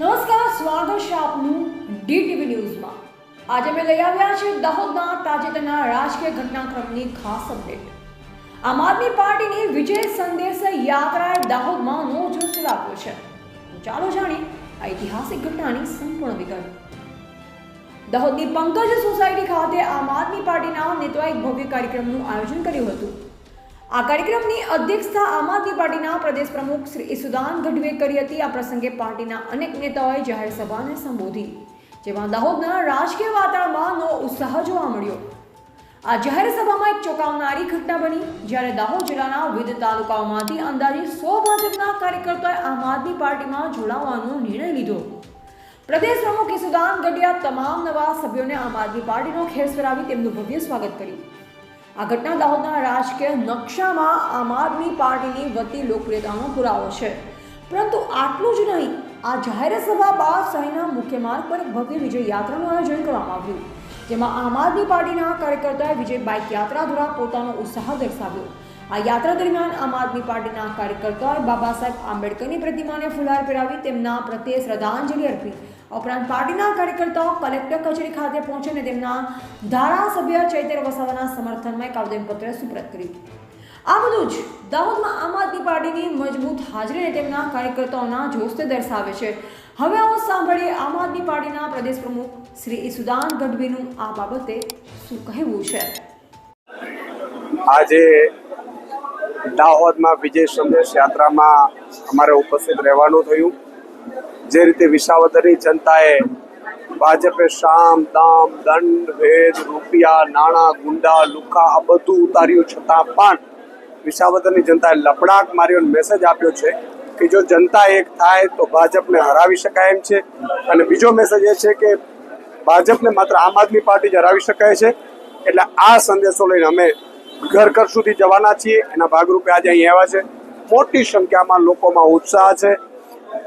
નમસ્કાર, સ્વાગત છે આપનું ડીટીવી ન્યૂઝમાં. આજે અમે લઈ આવ્યા છે દાહોદના તાજેતરના રાજકીય ઘટનાક્રમની ખાસ અપડેટ. આમ આદમી પાર્ટીની વિજય સંદેશ યાત્રાએ દાહોદમાં નવો જોશ લાવ્યો છે. ચાલો જાણીએ આ ઐતિહાસિક ઘટનાની સંપૂર્ણ વિગત. દાહોદની પંકજ સોસાયટી ખાતે આમ આદમી પાર્ટીના નેતાએ એક ભવ્ય કાર્યક્રમનું આયોજન કર્યું હતું. આ કાર્યક્રમની અધ્યક્ષતા આમ આદમી પાર્ટીના પ્રદેશ પ્રમુખ શ્રી ઈસુદાન ગઢવીએ કરી હતી. આ પ્રસંગે પાર્ટીના અનેક નેતાઓએ જાહેર સભાને સંબોધી. જેમાં દાહોદના રાજકીય વાતાવરણમાં નવો ઉત્સાહ જોવા મળ્યો. આ જાહેર સભામાં એક ચોંકાવનારી ઘટના બની. જ્યારે દાહોદ જિલ્લાના વિવિધ તાલુકાઓમાંથી અંદાજે સો ભાજપના કાર્યકર્તાઓએ આમ આદમી પાર્ટીમાં જોડાવાનો નિર્ણય લીધો. પ્રદેશ પ્રમુખ ઈસુદાન ગઢિયા તમામ નવા સભ્યોને આમ આદમી પાર્ટીનો ખેસ ફેરાવી તેમનું ભવ્ય સ્વાગત કર્યું. આ ઘટના દાહોદના રાજકીય નકશામાં આમ આદમી પાર્ટીની વધતી લોકપ્રિયતાનો પુરાવો છે. પરંતુ આટલું જ નહીં, આ જાહેર સભા બાદ શહેરના મુખ્ય માર્ગ પર એક ભવ્ય વિજય યાત્રાનું આયોજન કરવામાં આવ્યું, જેમાં આમ આદમી પાર્ટીના કાર્યકર્તાઓએ વિજય બાઇક યાત્રા દ્વારા પોતાનો ઉત્સાહ દર્શાવ્યો. આ યાત્રા દરમિયાન આમ આદમી પાર્ટીના કાર્યકર્તાઓએ બાબા સાહેબ આંબેડકરની પ્રતિમાને ફુલાર પહેરાવી તેમના પ્રત્યે શ્રદ્ધાંજલિ અર્પી ઉપરાંત પાર્ટીના કાર્યકર્તાઓ કલેક્ટર કચેરી ખાતે પહોંચીને તેમના ધારાસભ્ય ચૈતર વસાવાના સમર્થનમાં એક આવેદનપત્ર સુપ્રત કર્યું. આ બધું જ દાહોદમાં આમ આદમી પાર્ટીની મજબૂત હાજરીને તેમના કાર્યકર્તાઓના જોશને દર્શાવે છે. હવે આવો સાંભળીએ આમ આદમી પાર્ટીના પ્રદેશ પ્રમુખ શ્રી ઈસુદાન ગઢવીનું આ બાબતે શું કહેવું છે. આજે દાહોદમાં વિજય સંદેશ યાત્રામાં અમારે ઉપસ્થિત રહેવાનું થયું. જે રીતે વિસાવદરની જનતાએ ભાજપે શામ, દામ, દંડ, ભેદ, રૂપિયા, નાણાં, ગુંડા, લુખા, આ બધું ઉતાર્યું. છતાં પણ વિસાવદરની જનતાએ લપડાક માર્યો મેસેજ આપ્યો છે કે જો જનતા એક થાય તો ભાજપને હરાવી શકાય એમ છે. અને બીજો મેસેજ એ છે કે ભાજપને માત્ર આમ આદમી પાર્ટી જ હરાવી શકાય છે. એટલે આ સંદેશો લઈને અમે ઘર ઘર સુધી જવાના છીએ. એના ભાગરૂપે આજે અહીં આવ્યા છે. મોટી સંખ્યામાં લોકોમાં ઉત્સાહ છે.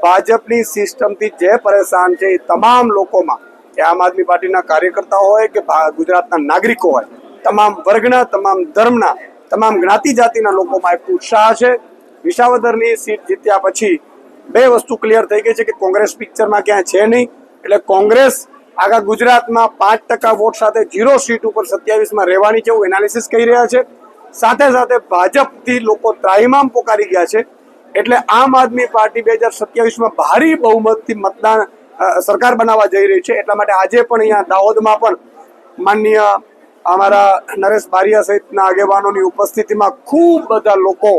ભાજપની સિસ્ટમથી જે પરેશાન છે એ તમામ લોકોમાં એ આમ આદમી પાર્ટીના કાર્યકર્તા હોય કે ગુજરાતના નાગરિકો હોય, તમામ વર્ગના, તમામ ધર્મના, તમામ જ્ઞાતિ જાતિના લોકોમાં એક ઉત્સાહ છે. વિસાવદરની સીટ જીત્યા પછી બે વસ્તુ ક્લિયર થઈ ગઈ છે કે કોંગ્રેસ પિક્ચરમાં ક્યાંય છે નહીં. એટલે કોંગ્રેસ આગા ગુજરાતમાં પાંચ ટકા વોટ સાથે જીરો સીટ ઉપર સત્યાવીસમાં રહેવાની છે એવું એનાલિસિસ કહી રહ્યા છે. સાથે સાથે ભાજપથી લોકો ત્રાહિમામ પોકારી ગયા છે. એટલે આમ આદમી પાર્ટી બે હજાર સત્યાવીસમાં ભારી બહુમતથી મતદાન સરકાર બનાવવા જઈ રહી છે. એટલા માટે આજે પણ અહીંયા દાહોદમાં પણ માનનીય અમારા નરેશ બારિયા સહિતના આગેવાનોની ઉપસ્થિતિમાં ખૂબ બધા લોકો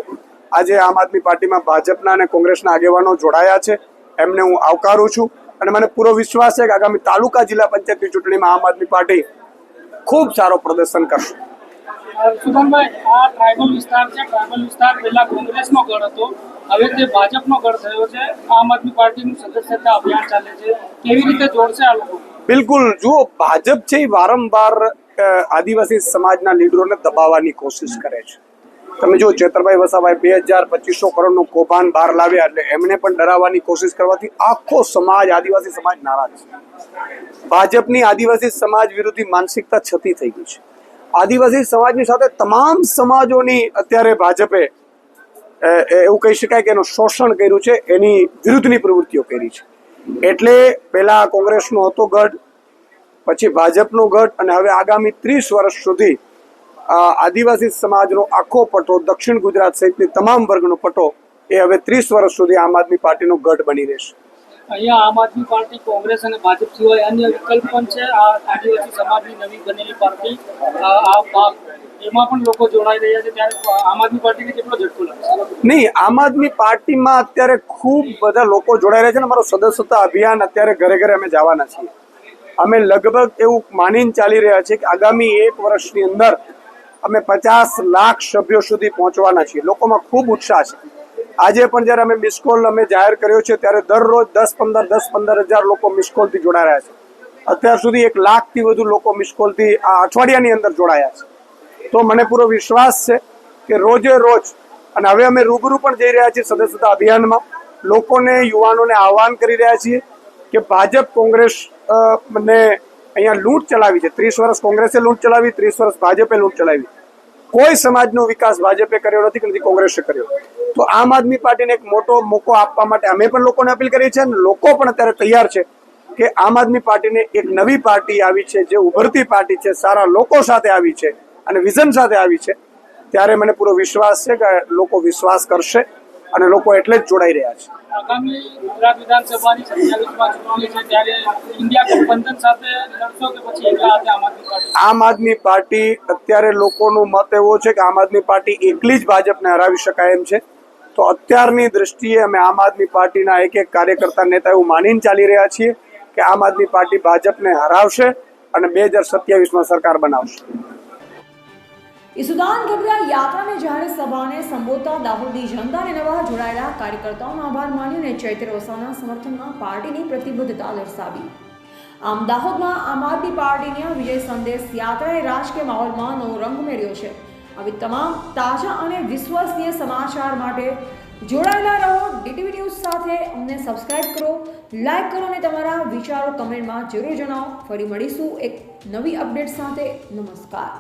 આજે આમ આદમી પાર્ટીમાં ભાજપના અને કોંગ્રેસના આગેવાનો જોડાયા છે. એમને હું આવકારું છું. અને મને પૂરો વિશ્વાસ છે કે આગામી તાલુકા જિલ્લા પંચાયતની ચૂંટણીમાં આમ આદમી પાર્ટી ખૂબ સારો પ્રદર્શન કરશે. સુધનભાઈ આ ટ્રાઇબલ વિસ્તાર છે. ટ્રાઇબલ વિસ્તાર પહેલા કોંગ્રેસનો ગઢ હતો. હવે જે ભાજપનો ગઢ થયો છે, આમ આદમી પાર્ટીનું સદસ્યતા અભિયાન ચાલે છે, કેવી રીતે જોડશે આ લોકો? બિલકુલ. જુઓ, ભાજપ છે એ વારંવાર આદિવાસી સમાજના લીડરોને દબાવવાની કોશિશ કરે છે. તમે જો ચેતરભાઈ વસાભાઈ બે હજાર પચીસો કરોડનું કૌભાંડ બહાર લાવ્યા એટલે એમને પણ ડરાવવાની કોશિશ કરવાથી આખો સમાજ, આદિવાસી સમાજ નારાજ છે. ભાજપની આદિવાસી સમાજ વિરોધી માનસિકતા છતી થઈ ગઈ છે. આદિવાસી સમાજની સાથે તમામ સમાજોની અત્યારે ભાજપે એવું કહી શકાય કે એનું શોષણ કર્યું છે, એની વિરુદ્ધની પ્રવૃત્તિઓ કરી છે. એટલે પહેલા કોંગ્રેસનો હતો ગઢ, પછી ભાજપનો ગઢ અને હવે આગામી ત્રીસ વર્ષ સુધી આદિવાસી સમાજનો આખો પટો, દક્ષિણ ગુજરાત સહિતની તમામ વર્ગનો પટો, એ હવે ત્રીસ વર્ષ સુધી આમ આદમી પાર્ટીનો ગઢ બની રહેશે. અહીંયા આમ આદમી પાર્ટી, કોંગ્રેસ અને ભાજપ સિવાય અન્ય વિકલ્પ પણ છે. આ આદિવાસી સમાજની નવી બનેલી પાર્ટી, આ નહીં, આમ આદમી પાર્ટીમાં અત્યારે ખૂબ બધા લોકો જોડાઈ રહ્યા છે ને અમારું સદસ્યતા અભિયાન અત્યારે ઘરે ઘરે અમે જવાના છીએ. અમે લગભગ એવું માનીને ચાલી રહ્યા છીએ કે આગામી એક વર્ષની અંદર અમે પચાસ લાખ સભ્યો સુધી પહોંચવાના છીએ. લોકોમાં ખૂબ ઉત્સાહ છે. આજે પણ જ્યારે અમે મિસ કોલ અમે જાહેર કર્યો છે ત્યારે દરરોજ દસ પંદર દસ પંદર હજાર લોકો મિસ કોલથી રહ્યા છે. અત્યાર સુધી એક લાખથી વધુ લોકો મિસ કોલથી આ અઠવાડિયાની અંદર જોડાયા છે. તો મને પૂરો વિશ્વાસ છે કે રોજે રોજ, અને હવે અમે રૂબરૂ પણ જઈ રહ્યા છીએ સદસ્યતા અભિયાનમાં. લોકોને, યુવાનોને આહવાન કરી રહ્યા છીએ કે ભાજપ કોંગ્રેસ ને અહીંયા લૂંટ ચલાવી છે. ત્રીસ વર્ષ કોંગ્રેસે લૂંટ ચલાવી, ત્રીસ વર્ષ ભાજપે લૂંટ ચલાવી. કોઈ સમાજનો વિકાસ ભાજપે કર્યો નથી કે નથી કોંગ્રેસે કર્યો. તો આમ આદમી પાર્ટીને એક મોટો મોકો આપવા માટે અમે પણ લોકોને અપીલ કરીએ છીએ, અને લોકો પણ અત્યારે તૈયાર છે કે આમ આદમી પાર્ટીને એક નવી પાર્ટી આવી છે, જે ઉભરતી પાર્ટી છે, સારા લોકો સાથે આવી છે. અને વિઝન સાથે આવી છે ત્યારે મને પૂરો વિશ્વાસ છે કે લોકો વિશ્વાસ કરશે અને લોકો એટલે જ જોડાઈ રહ્યા છે. આગામી ગુજરાત વિધાનસભાની ચૂંટણી છે ત્યારે ઇન્ડિયા ગઠબંધન સાથે લડશો કે પછી એકલા હાથે આમ આદમી પાર્ટી? આમ આદમી પાર્ટી અત્યારે લોકોનું મત એવો છે કે આમ આદમી પાર્ટી એકલી જ ભાજપને હરાવી શકાય એમ છે. તો અત્યારની દ્રષ્ટિએ અમે આમ આદમી પાર્ટીના એક એક કાર્યકર્તા નેતા એવું માનીને ચાલી રહ્યા છીએ કે આમ આદમી પાર્ટી ભાજપને હરાવશે અને બે હજાર સત્યાવીસમાં સરકાર બનાવશે. ઈસુદાન ગઢડા યાત્રાને જાહેર સભાને સંબોધતા દાહોદી જનતાને નવા જોડાયેલા કાર્યકર્તાઓનો આભાર માન્યો અને ચૈત્ર ઓસાના સમર્થનમાં પાર્ટીની પ્રતિબદ્ધતા દર્શાવી આમ દાહોદમાં આમ આદમી પાર્ટીની વિજય સંદેશ યાત્રાએ રાજકીય માહોલમાં નવો રંગ મેળ્યો છે. આવી તમામ તાજા અને વિશ્વસનીય સમાચાર માટે જોડાયેલા રહો, ડીટીવી ન્યૂઝ સાથે અમને સબસ્ક્રાઇબ કરો લાઈક કરો અને તમારા વિચારો કમેન્ટમાં જરૂર જણાવો. ફરી મળીશું એક નવી અપડેટ સાથે. નમસ્કાર.